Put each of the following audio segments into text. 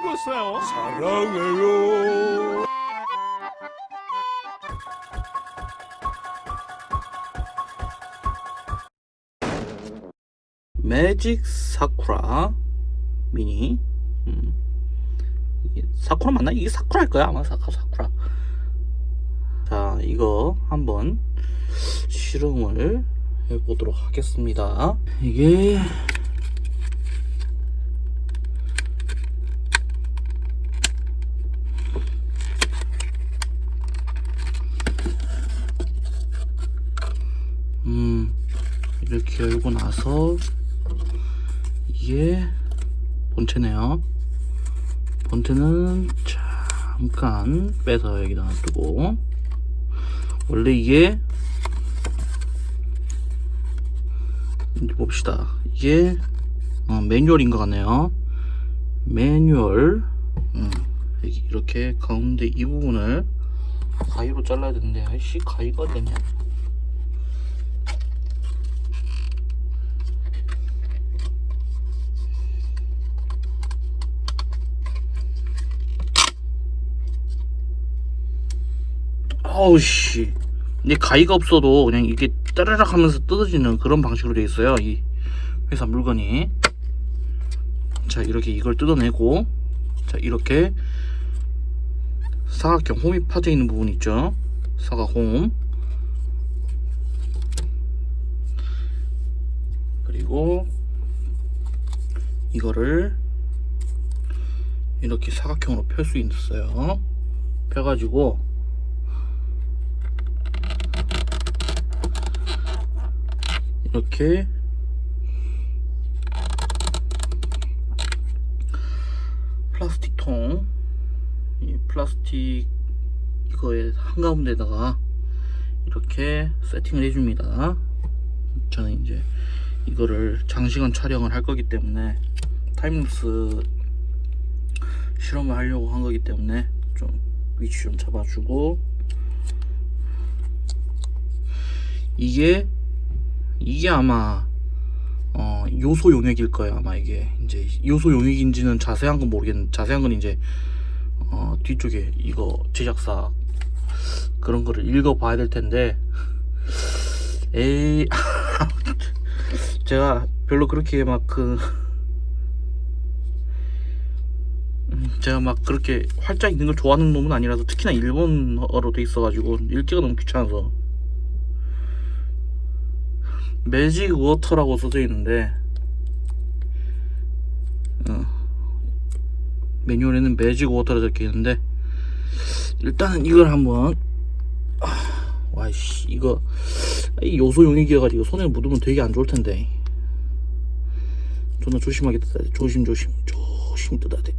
해보세요. 사랑해요. 매직 사쿠라 미니 음. 사쿠라 맞나? 이게 사쿠라일 거야 아마 사카 사쿠라 자 이거 한번 실험을 해보도록 하겠습니다 이게 음 이렇게 열고 나서 이게 본체네요. 본체는 잠깐 빼서 여기다 놔두고 원래 이게 봅시다. 이게 어, 매뉴얼인 것 같네요. 매뉴얼 음, 이렇게 가운데 이 부분을 가위로 잘라야 되는데 아이씨 가위가 되냐 아우씨. 근데 가위가 없어도 그냥 이게 따라락 하면서 뜯어지는 그런 방식으로 되어 있어요 이 회사 물건이. 자 이렇게 이걸 뜯어내고 자 이렇게 사각형 홈이 파져 있는 부분 있죠? 사각홈. 그리고 이거를 이렇게 사각형으로 펼 수 있어요. 펴가지고 이렇게. 플라스틱 통, 이 플라스틱 이거에 한가운데다가 이렇게 세팅을 해줍니다. 저는 이제 이거를 장시간 촬영을 할 거기 때문에 타임lap스 실험을 하려고 한 거기 때문에 좀 위치 좀 잡아주고. 이게 이게 아마 어, 요소 용액일 거예요 아마 이게. 이제 요소 용액인지는 자세한 건 모르겠는데 자세한 건 이제 어, 뒤쪽에 이거 제작사 그런 거를 읽어봐야 될 텐데. 에이 제가 별로 그렇게 막그 음, 제가 막 그렇게 활짝 읽는 걸 좋아하는 놈은 아니라서 특히나 일본어로 돼 있어가지고 읽기가 너무 귀찮아서 매직 워터라고 써져 있는데 어, 매뉴얼에는 매직 워터라 적혀 있는데 일단은 이걸 한번 아, 와이씨 이거 이 요소 용액이어가지고 손에 묻으면 되게 안 좋을 텐데. 존나 조심하게 뜯어야 돼. 조심 조심 조심 뜯어야 돼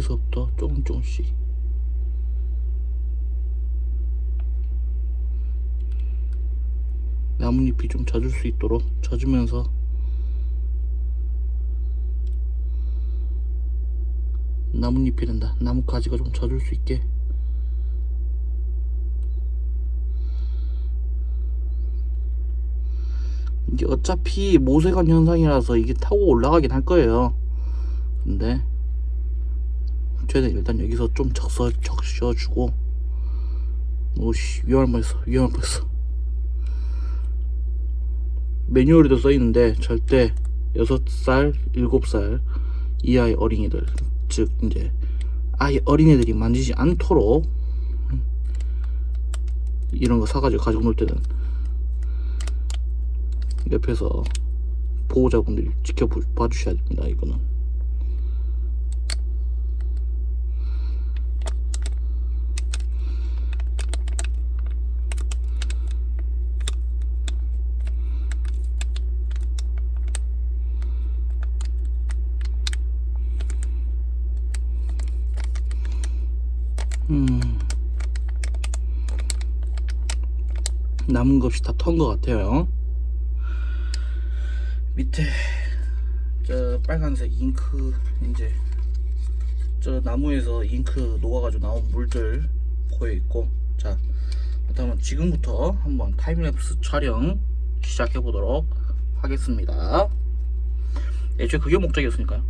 위에서부터 조금 조금씩. 나뭇잎이 좀 젖을 수 있도록 젖으면서 나뭇잎이란다. 나뭇가지가 좀 젖을 수 있게. 이게 어차피 모세관 현상이라서 이게 타고 올라가긴 할 거예요. 근데 쟤는 일단 여기서 좀 적셔, 적셔주고 오씨 위험할 뻔했어 위험할 뻔했어. 매뉴얼에도 써있는데 절대 6살, 7살 이하의 어린이들 즉 이제 아예 어린애들이 만지지 않도록 이런 거 사가지고 가지고 놀 때는 옆에서 보호자분들이 지켜봐 주셔야 됩니다 이거는 음. 것이 다 턴 것 같아요. 밑에 저 빨간색 잉크 이제 저 나무에서 잉크 녹아가지고 나온 물들 보여 있고 자 그렇다면 지금부터 한번 타임랩스 촬영 시작해 보도록 하겠습니다. 애초에 그게 목적이었으니까요.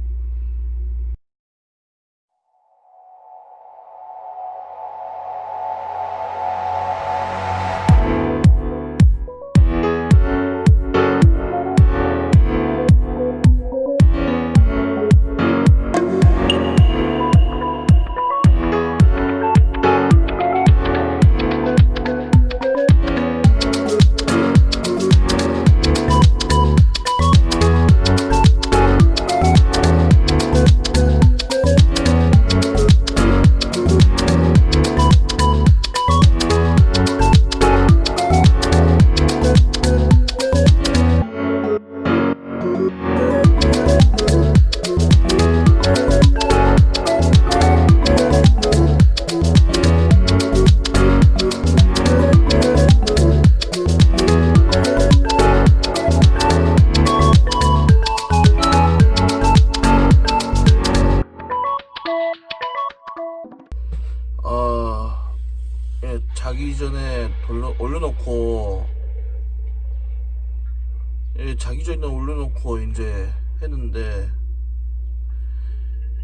놓고 이제 했는데,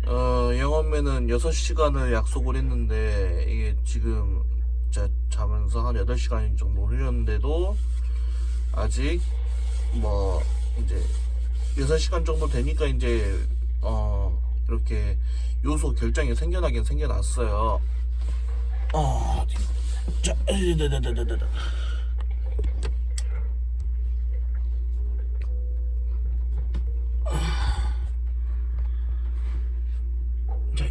어, 영업매는 6시간을 약속을 했는데, 이게 지금, 자, 자면서 한 8시간 정도 흘렸는데도, 아직, 뭐, 이제, 6시간 정도 되니까 이제, 어, 이렇게 요소 결정이 생겨나긴 생겨났어요. 어? 자, 에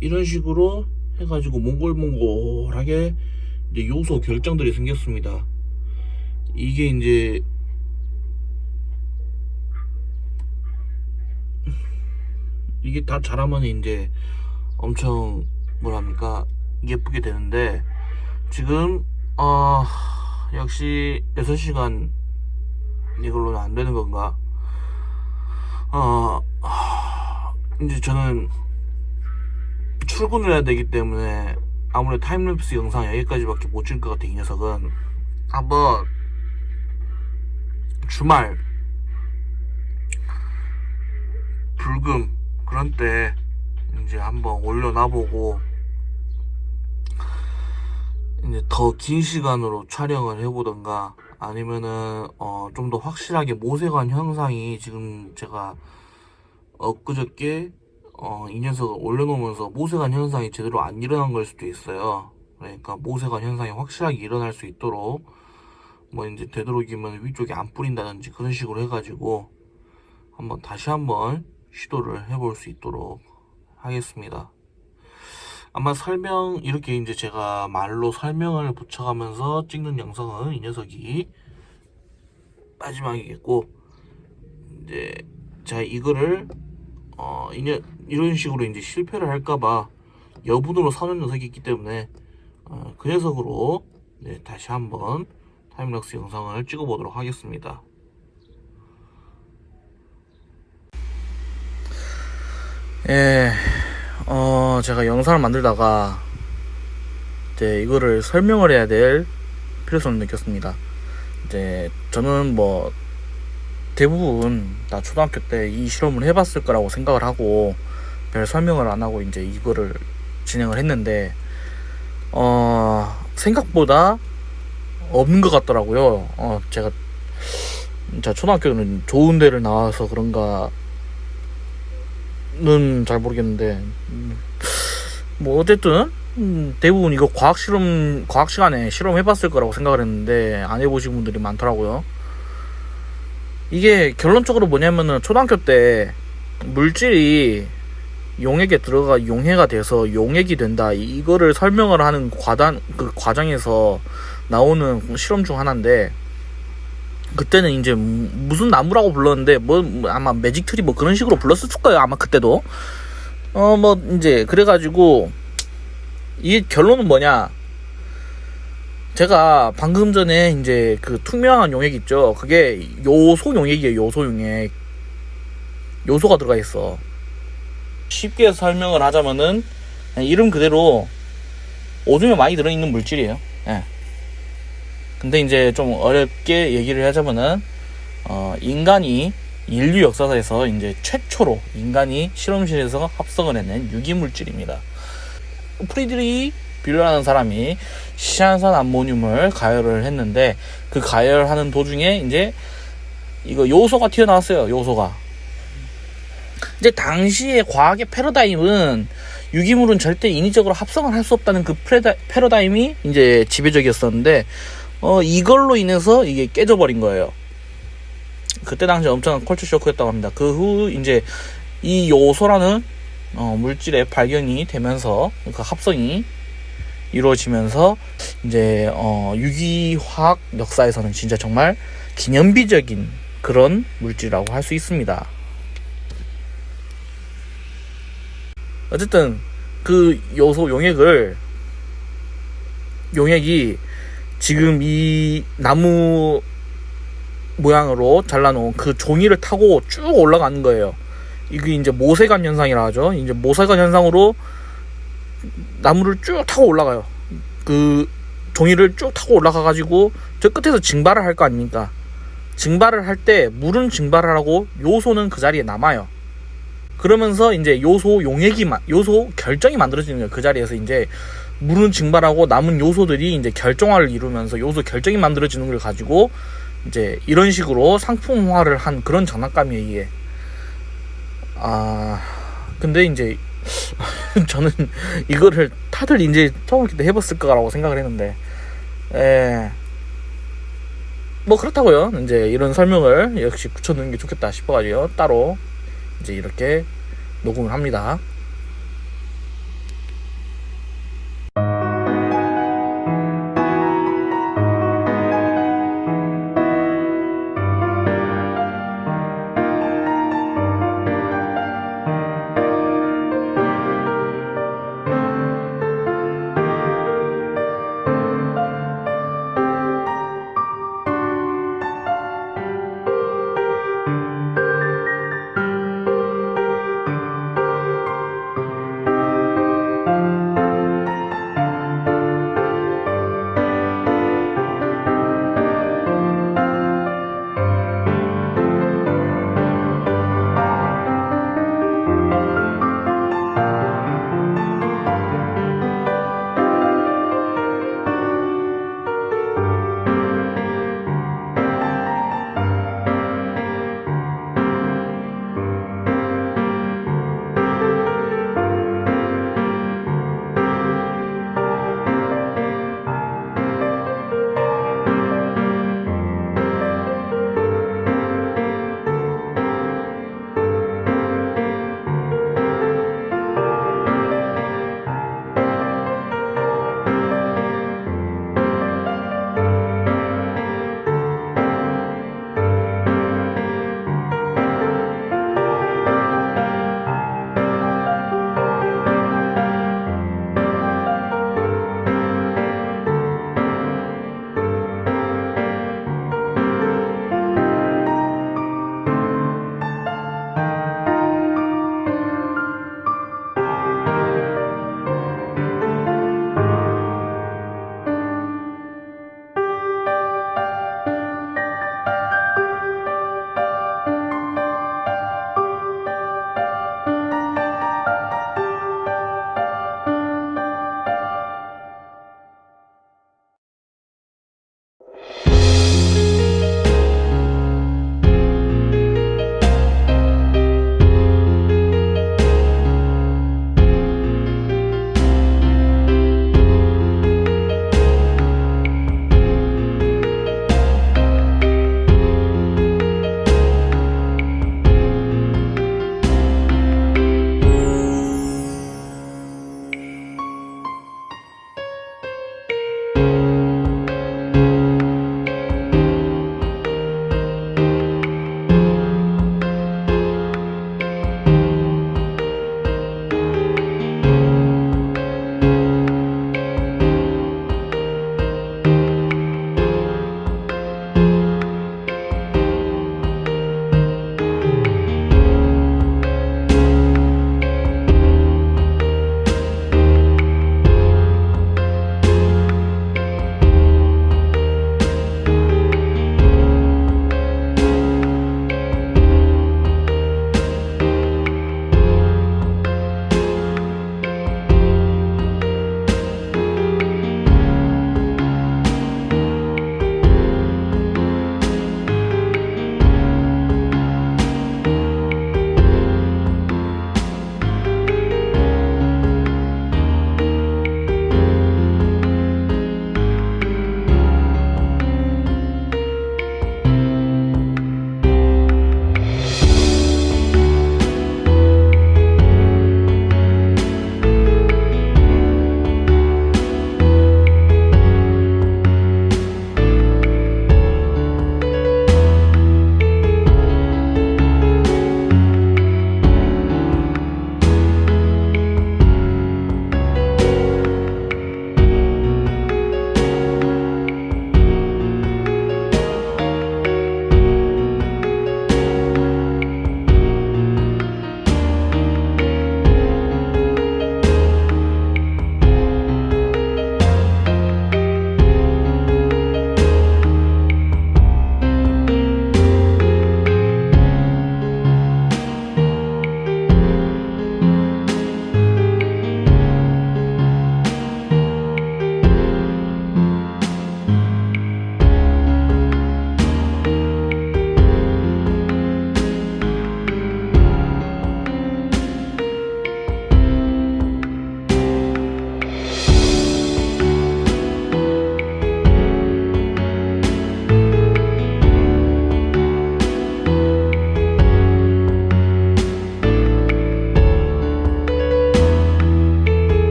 이런 식으로 해가지고 몽골몽골하게 이제 요소 결정들이 생겼습니다. 이게 이제 이게 다 자라면 이제 엄청 뭐랍니까 예쁘게 되는데 지금 어 역시 6시간 이걸로는 안 되는 건가 어 이제 저는 출근을 해야 되기 때문에 아무래도 타임랩스 영상 여기까지밖에 못 찍을 것 같아 이 녀석은. 한번 주말 불금 그런 때 이제 한번 올려놔보고 이제 더 긴 시간으로 촬영을 해보던가 아니면은 어, 좀 더 확실하게 모세관 현상이 지금 제가 엊그저께 어, 이 녀석을 올려놓으면서 모세관 현상이 제대로 안 일어난 걸 수도 있어요. 그러니까 모세관 현상이 확실하게 일어날 수 있도록 뭐 이제 되도록이면 위쪽에 안 뿌린다든지 그런 식으로 해가지고 한번 다시 한번 시도를 해볼 수 있도록 하겠습니다. 아마 설명 이렇게 이제 제가 말로 설명을 붙여가면서 찍는 영상은 이 녀석이 마지막이겠고 이제 제가 이거를 어 이녀, 이런 식으로 이제 실패를 할까봐 여분으로 사는 녀석이 있기 때문에 어, 그 녀석으로 네, 다시 한번 타임락스 영상을 찍어보도록 하겠습니다. 예, 어, 제가 영상을 만들다가 이제 이거를 설명을 해야 될 필요성을 느꼈습니다. 이제 저는 뭐 대부분 다 초등학교 때 이 실험을 해봤을 거라고 생각을 하고 별 설명을 안 하고 이제 이거를 진행을 했는데 어 생각보다 없는 것 같더라고요. 어 제가 자 초등학교는 좋은 데를 나와서 그런가 는 잘 모르겠는데 음, 뭐 어쨌든 음, 대부분 이거 과학 실험 과학 시간에 실험 해봤을 거라고 생각을 했는데 안 해보신 분들이 많더라고요. 이게 결론적으로 뭐냐면은 초등학교 때 물질이 용액에 들어가 용해가 돼서 용액이 된다. 이거를 설명을 하는 과단 그 과정에서 나오는 실험 중 하나인데 그때는 이제 무슨 나무라고 불렀는데 뭐 아마 매직 트리 뭐 그런 식으로 불렀을 거예요 아마 그때도. 어 뭐 이제 그래가지고 이 결론은 뭐냐 제가 방금 전에 이제 그 투명한 용액 있죠 그게 요소 용액이에요 요소 용액 요소가 들어가 있어. 쉽게 설명을 하자면은 이름 그대로 오줌에 많이 들어있는 물질이에요. 예. 근데 이제 좀 어렵게 얘기를 하자면은 어, 인간이 인류 역사에서 이제 최초로 인간이 실험실에서 합성을 해낸 유기물질입니다. 프리드리 뷰라는 사람이 시안산 암모늄을 가열을 했는데 그 가열하는 도중에 이제 이거 요소가 튀어나왔어요. 요소가. 이제 당시의 과학의 패러다임은 유기물은 절대 인위적으로 합성을 할 수 없다는 그 패러다, 패러다임이 이제 지배적이었었는데 어 이걸로 인해서 이게 깨져버린 거예요. 그때 당시 엄청난 컬처 쇼크였다고 합니다. 그 후 이제 이 요소라는 어, 물질의 발견이 되면서 그 합성이 이루어지면서 이제 어, 유기화학 역사에서는 진짜 정말 기념비적인 그런 물질이라고 할 수 있습니다. 어쨌든 그 요소 용액을 용액이 지금 이 나무 모양으로 잘라놓은 그 종이를 타고 쭉 올라가는 거예요. 이게 이제 모세관 현상이라 하죠. 이제 모세관 현상으로 나무를 쭉 타고 올라가요. 그 종이를 쭉 타고 올라가 가지고 저 끝에서 증발을 할 거 아닙니까? 증발을 할 때 물은 증발을 하고 요소는 그 자리에 남아요. 그러면서 이제 요소 용액이 마- 요소 결정이 만들어지는 거예요. 그 자리에서 이제 물은 증발하고 남은 요소들이 이제 결정화를 이루면서 요소 결정이 만들어지는 걸 가지고 이제 이런 식으로 상품화를 한 그런 장난감이에요, 이게. 아, 근데 이제 저는 이거를 다들 이제 처음 때 해봤을 거라고 생각을 했는데, 에, 뭐 그렇다고요. 이제 이런 설명을 역시 붙여놓는 게 좋겠다 싶어가지고 따로 이제 이렇게 녹음을 합니다.